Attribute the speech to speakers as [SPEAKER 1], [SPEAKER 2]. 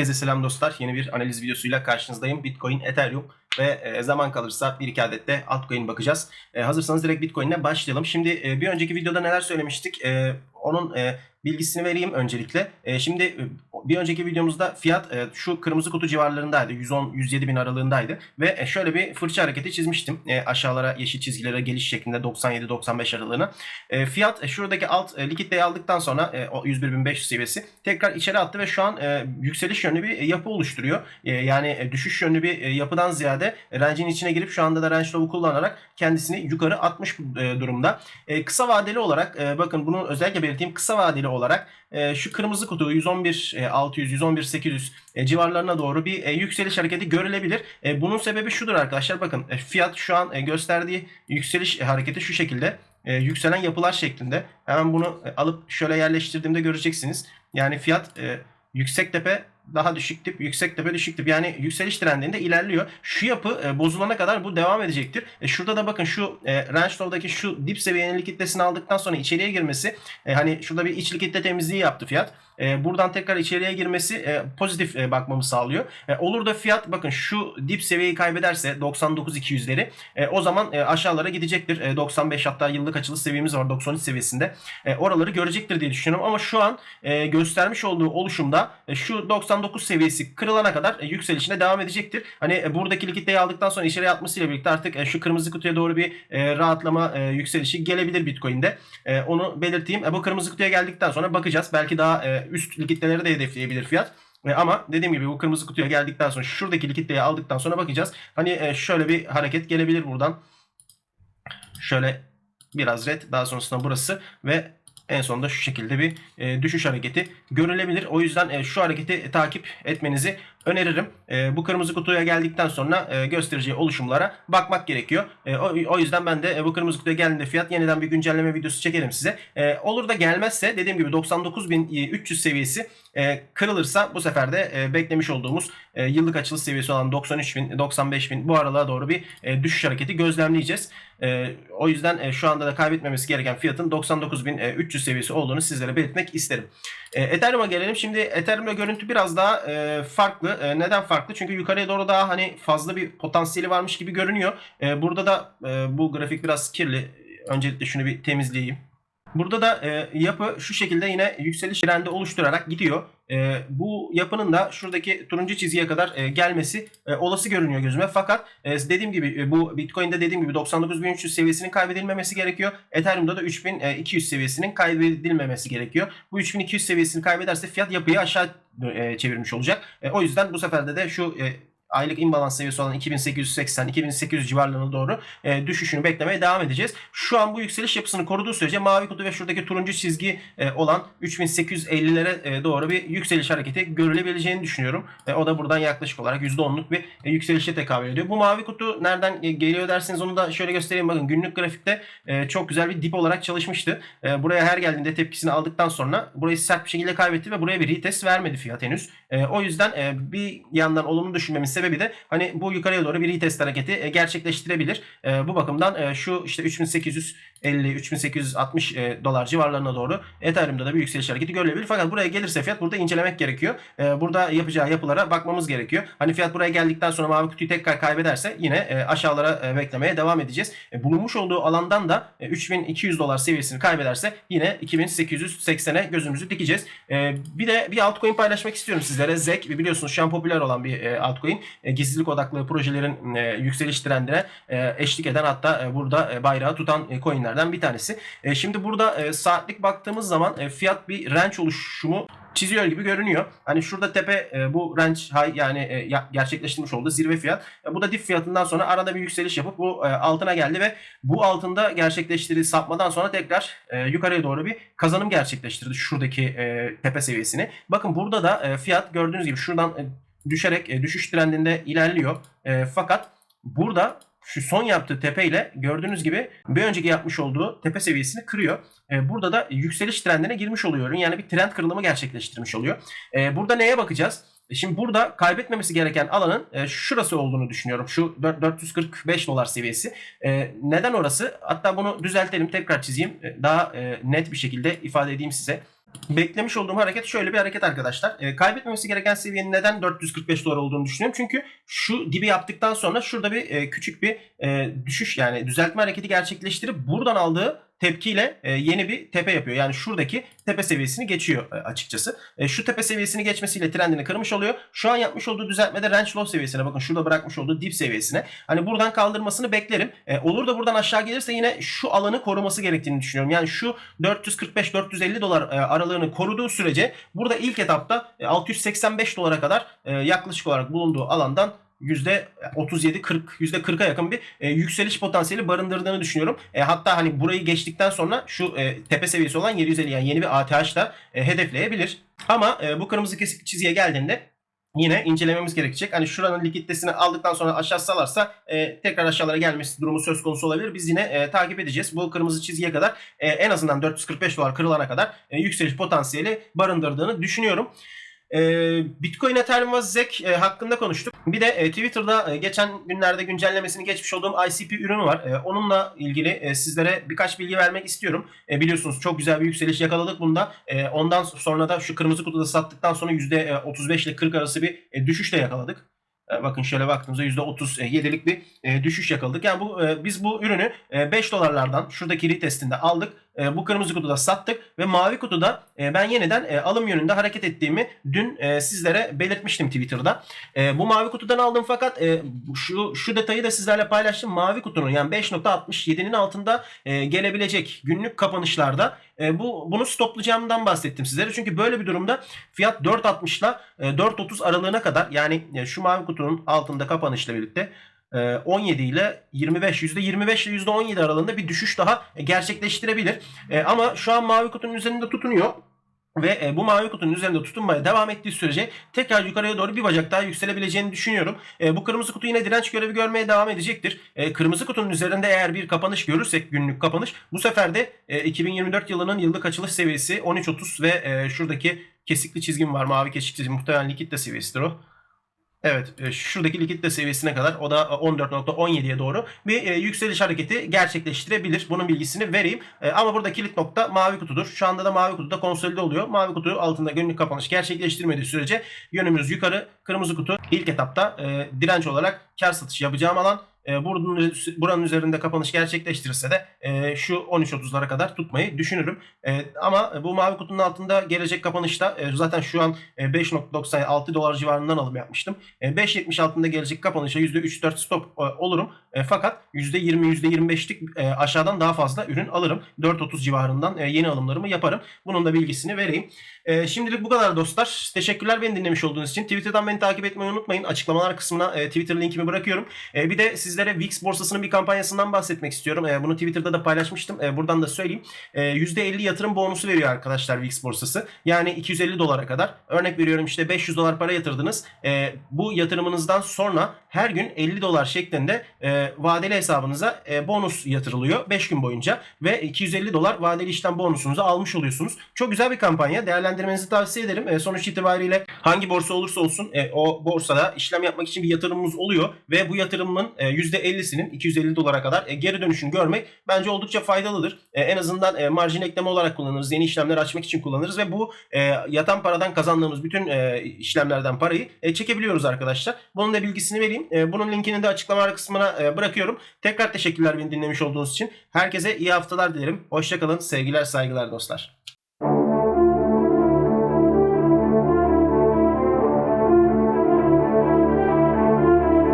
[SPEAKER 1] Herkese selam dostlar. Yeni bir analiz videosuyla karşınızdayım. Bitcoin, Ethereum ve e, zaman kalırsa bir iki adet de altcoin bakacağız. E, hazırsanız direkt Bitcoin'le başlayalım. Şimdi e, bir önceki videoda neler söylemiştik? E, onun e, bilgisini vereyim öncelikle. E, şimdi e, bir önceki videomuzda fiyat e, şu kırmızı kutu civarlarındaydı. 110-107 bin aralığındaydı. Ve e, şöyle bir fırça hareketi çizmiştim. E, aşağılara yeşil çizgilere geliş şeklinde 97-95 aralığına. E, fiyat e, şuradaki alt e, likiditeyi aldıktan sonra e, o 101.500 seviyesi tekrar içeri attı ve şu an e, yükseliş yönlü bir yapı oluşturuyor. E, yani e, düşüş yönlü bir e, yapıdan ziyade range'in içine girip şu anda da range low'u kullanarak kendisini yukarı atmış e, durumda. E, kısa vadeli olarak e, bakın bunu özellikle belirteyim kısa vadeli olarak e, şu kırmızı kutu 111 e, 600 111 800 e, civarlarına doğru bir e, yükseliş hareketi görülebilir. E, bunun sebebi şudur arkadaşlar bakın e, fiyat şu an e, gösterdiği yükseliş hareketi şu şekilde e, yükselen yapılar şeklinde. Hemen bunu e, alıp şöyle yerleştirdiğimde göreceksiniz. Yani fiyat e, yüksek tepe daha düşük tip, yüksek tepe düşük tip. Yani yükseliş trendinde ilerliyor. Şu yapı e, bozulana kadar bu devam edecektir. E, şurada da bakın şu e, range low'daki şu dip seviyenin likiditesini aldıktan sonra içeriye girmesi e, hani şurada bir iç likitte temizliği yaptı fiyat. E, buradan tekrar içeriye girmesi e, pozitif e, bakmamı sağlıyor. E, olur da fiyat bakın şu dip seviyeyi kaybederse 99-200'leri e, o zaman e, aşağılara gidecektir. E, 95 hatta yıllık açılış seviyemiz var 93 seviyesinde. E, oraları görecektir diye düşünüyorum ama şu an e, göstermiş olduğu oluşumda e, şu 99 seviyesi kırılana kadar e, yükselişine devam edecektir. Hani e, buradaki likiditeyi aldıktan sonra içeriye atmasıyla birlikte artık e, şu kırmızı kutuya doğru bir rahatlama yükselişi gelebilir Bitcoin'de. Onu belirteyim. Bu kırmızı kutuya geldikten sonra bakacağız. Belki daha üst likiditeleri de hedefleyebilir fiyat. Ama dediğim gibi bu kırmızı kutuya geldikten sonra şuradaki likiditeyi aldıktan sonra bakacağız. Hani şöyle bir hareket gelebilir buradan. Şöyle biraz red daha sonrasında burası ve en sonunda şu şekilde bir e, düşüş hareketi görülebilir. O yüzden e, şu hareketi takip etmenizi öneririm. E, bu kırmızı kutuya geldikten sonra e, göstereceği oluşumlara bakmak gerekiyor. E, o, o yüzden ben de e, bu kırmızı kutuya geldiğinde fiyat yeniden bir güncelleme videosu çekerim size. E, olur da gelmezse dediğim gibi 99.300 seviyesi e, kırılırsa bu sefer de e, beklemiş olduğumuz e, yıllık açılış seviyesi olan 93.000 95.000 bu aralığa doğru bir e, düşüş hareketi gözlemleyeceğiz. E, o yüzden e, şu anda da kaybetmemesi gereken fiyatın 99.300 seviyesi olduğunu sizlere belirtmek isterim. E, Ethereum'a gelelim. Şimdi Ethereum'da görüntü biraz daha e, farklı. E, neden farklı? Çünkü yukarıya doğru daha hani fazla bir potansiyeli varmış gibi görünüyor. E, burada da e, bu grafik biraz kirli. Öncelikle şunu bir temizleyeyim. Burada da e, yapı şu şekilde yine yükseliş trendi oluşturarak gidiyor. E, bu yapının da şuradaki turuncu çizgiye kadar e, gelmesi e, olası görünüyor gözüme. Fakat e, dediğim gibi e, bu Bitcoin'de dediğim gibi 99.300 seviyesinin kaybedilmemesi gerekiyor. Ethereum'da da 3200 seviyesinin kaybedilmemesi gerekiyor. Bu 3200 seviyesini kaybederse fiyat yapıyı aşağı e, çevirmiş olacak. E, o yüzden bu seferde de şu e, aylık imbalans seviyesi olan 2880-2800 civarlarına doğru e, düşüşünü beklemeye devam edeceğiz. Şu an bu yükseliş yapısını koruduğu sürece mavi kutu ve şuradaki turuncu çizgi e, olan 3850'lere e, doğru bir yükseliş hareketi görülebileceğini düşünüyorum. E, o da buradan yaklaşık olarak %10'luk bir e, yükselişe tekabül ediyor. Bu mavi kutu nereden e, geliyor derseniz onu da şöyle göstereyim. Bakın günlük grafikte e, çok güzel bir dip olarak çalışmıştı. E, buraya her geldiğinde tepkisini aldıktan sonra burayı sert bir şekilde kaybetti ve buraya bir retest vermedi fiyat henüz. E, o yüzden e, bir yandan olumlu düşünmemiz sebebi de hani bu yukarıya doğru bir retest hareketi e, gerçekleştirebilir. E, bu bakımdan e, şu işte 3850 3860 e, dolar civarlarına doğru Ethereum'da da bir yükseliş hareketi görülebilir. Fakat buraya gelirse fiyat burada incelemek gerekiyor. Burada yapacağı yapılara bakmamız gerekiyor. Hani fiyat buraya geldikten sonra mavi kutuyu tekrar kaybederse yine aşağılara beklemeye devam edeceğiz. Bulunmuş olduğu alandan da e, 3200 dolar seviyesini kaybederse yine 2880'e gözümüzü dikeceğiz. Bir de bir altcoin paylaşmak istiyorum sizlere. ZEK biliyorsunuz şu an popüler olan bir altcoin. E, gizlilik odaklı projelerin e, yükseliş trendine e, eşlik eden hatta burada bayrağı tutan e, coinlerden bir tanesi. Şimdi burada saatlik baktığımız zaman fiyat bir range oluşumu çiziyor gibi görünüyor. Hani şurada tepe bu range high yani e, gerçekleştirmiş olduğu zirve fiyat. Bu da dip fiyatından sonra arada bir yükseliş yapıp bu altına geldi ve bu altında gerçekleştirdiği sapmadan sonra tekrar yukarıya doğru bir kazanım gerçekleştirdi şuradaki tepe seviyesini. Bakın burada da fiyat gördüğünüz gibi şuradan düşerek e, düşüş trendinde ilerliyor. E, fakat burada şu son yaptığı tepe ile gördüğünüz gibi bir önceki yapmış olduğu tepe seviyesini kırıyor. E, burada da yükseliş trendine girmiş oluyor. Yani bir trend kırılımı gerçekleştirmiş oluyor. E, burada neye bakacağız? E, Şimdi burada kaybetmemesi gereken alanın e, şurası olduğunu düşünüyorum. Şu 4- 445 dolar seviyesi. E, neden orası? Hatta bunu düzeltelim tekrar çizeyim. E, daha e, net bir şekilde ifade edeyim size. Beklemiş olduğum hareket şöyle bir hareket arkadaşlar. E, kaybetmemesi gereken seviyenin neden 445 dolar olduğunu düşünüyorum. Çünkü şu dibi yaptıktan sonra şurada bir e, küçük bir e, düşüş yani düzeltme hareketi gerçekleştirip buradan aldığı tepkiyle e, yeni bir tepe yapıyor. Yani şuradaki tepe seviyesini geçiyor e, açıkçası. E, şu tepe seviyesini geçmesiyle trendini kırmış oluyor. Şu an yapmış olduğu düzeltmede range low seviyesine bakın şurada bırakmış olduğu dip seviyesine. Hani buradan kaldırmasını beklerim. Olur da buradan aşağı gelirse yine şu alanı koruması gerektiğini düşünüyorum. Yani şu 445-450 dolar e, aralığını koruduğu sürece burada ilk etapta e, 685 dolara kadar yaklaşık olarak bulunduğu alandan %37-40, %40'a yakın bir e, yükseliş potansiyeli barındırdığını düşünüyorum. E, hatta hani burayı geçtikten sonra şu e, tepe seviyesi olan 750 yani yeni bir ATH da e, hedefleyebilir. Ama e, bu kırmızı çizgiye geldiğinde yine incelememiz gerekecek. Hani şuranın likiditesini aldıktan sonra aşağı salarsa e, tekrar aşağılara gelmesi durumu söz konusu olabilir. Biz yine e, takip edeceğiz. Bu kırmızı çizgiye kadar e, en azından 445 dolar kırılana kadar e, yükseliş potansiyeli barındırdığını düşünüyorum. E, Bitcoin, Ethereum ve ZEC e, hakkında konuştuk. Bir de e, Twitter'da e, geçen günlerde güncellemesini geçmiş olduğum ICP ürünü var. E, onunla ilgili e, sizlere birkaç bilgi vermek istiyorum. E, biliyorsunuz çok güzel bir yükseliş yakaladık bunda. E, ondan sonra da şu kırmızı kutuda sattıktan sonra %35 ile 40 arası bir e, düşüşle yakaladık. E, Bakın şöyle baktığımızda %37'lik bir e, düşüş yakaladık. Yani bu e, biz bu ürünü e, 5 dolarlardan şuradaki retestinde aldık. E, bu kırmızı kutuda sattık ve mavi kutuda e, ben yeniden e, alım yönünde hareket ettiğimi dün e, sizlere belirtmiştim Twitter'da. E, bu mavi kutudan aldım fakat e, şu şu detayı da sizlerle paylaştım. Mavi kutunun yani 5.67'nin altında e, gelebilecek günlük kapanışlarda e, bu bunu stoplayacağımdan bahsettim sizlere. Çünkü böyle bir durumda fiyat 4.60 ile e, 4.30 aralığına kadar yani e, şu mavi kutunun altında kapanışla birlikte 17 ile 25 %25 ile %17 aralığında bir düşüş daha e, gerçekleştirebilir. E, Ama şu an mavi kutunun üzerinde tutunuyor. Ve e, bu mavi kutunun üzerinde tutunmaya devam ettiği sürece tekrar yukarıya doğru bir bacak daha yükselebileceğini düşünüyorum. E, bu kırmızı kutu yine direnç görevi görmeye devam edecektir. E, kırmızı kutunun üzerinde eğer bir kapanış görürsek günlük kapanış bu sefer de e, 2024 yılının yıllık açılış seviyesi 13.30 ve e, şuradaki kesikli çizgim var. Mavi kesik çizgim muhtemelen likitte seviyesidir o. Evet, e, şuradaki likitte seviyesine kadar o da 14.17'ye doğru bir e, yükseliş hareketi gerçekleştirebilir. Bunun bilgisini vereyim. E, ama burada kilit nokta mavi kutudur. Şu anda da mavi kutuda konsolide oluyor. Mavi kutu altında günlük kapanış gerçekleştirmediği sürece yönümüz yukarı. Kırmızı kutu ilk etapta e, direnç olarak kar satışı yapacağım alan. E, buranın, buranın üzerinde kapanış gerçekleştirirse de e, şu 13.30'lara kadar tutmayı düşünürüm. E, ama bu mavi kutunun altında gelecek kapanışta e, zaten şu an e, 5.96 dolar civarından alım yapmıştım. E, 5.70 altında gelecek kapanışa %3-4 stop e, olurum. E, fakat %20 %25'lik e, aşağıdan daha fazla ürün alırım. 4.30 civarından e, yeni alımlarımı yaparım. Bunun da bilgisini vereyim. E, şimdilik bu kadar dostlar. Teşekkürler beni dinlemiş olduğunuz için. Twitter'dan beni takip etmeyi unutmayın. Açıklamalar kısmına e, Twitter linkimi bırakıyorum. E, bir de sizlere VIX borsasının bir kampanyasından bahsetmek istiyorum. E, bunu Twitter'da da paylaşmıştım. E, buradan da söyleyeyim. E, %50 yatırım bonusu veriyor arkadaşlar VIX borsası. Yani 250 dolara kadar. Örnek veriyorum işte 500 dolar para yatırdınız. E, bu yatırımınızdan sonra her gün 50 dolar şeklinde e, vadeli hesabınıza e, bonus yatırılıyor 5 gün boyunca ve 250 dolar vadeli işlem bonusunuzu almış oluyorsunuz. Çok güzel bir kampanya. Değerlendirmenizi tavsiye ederim. E, sonuç itibariyle hangi borsa olursa olsun e, o borsada işlem yapmak için bir yatırımımız oluyor ve bu yatırımın e, %50'sinin 250 dolara kadar e, geri dönüşünü görmek bence oldukça faydalıdır. E, en azından e, marjin ekleme olarak kullanırız. Yeni işlemler açmak için kullanırız ve bu e, yatan paradan kazandığımız bütün e, işlemlerden parayı e, çekebiliyoruz arkadaşlar. Bunun da bilgisini vereyim. E, bunun linkini de açıklama kısmına e, bırakıyorum. Tekrar teşekkürler beni dinlemiş olduğunuz için. Herkese iyi haftalar dilerim. Hoşçakalın. Sevgiler, saygılar dostlar.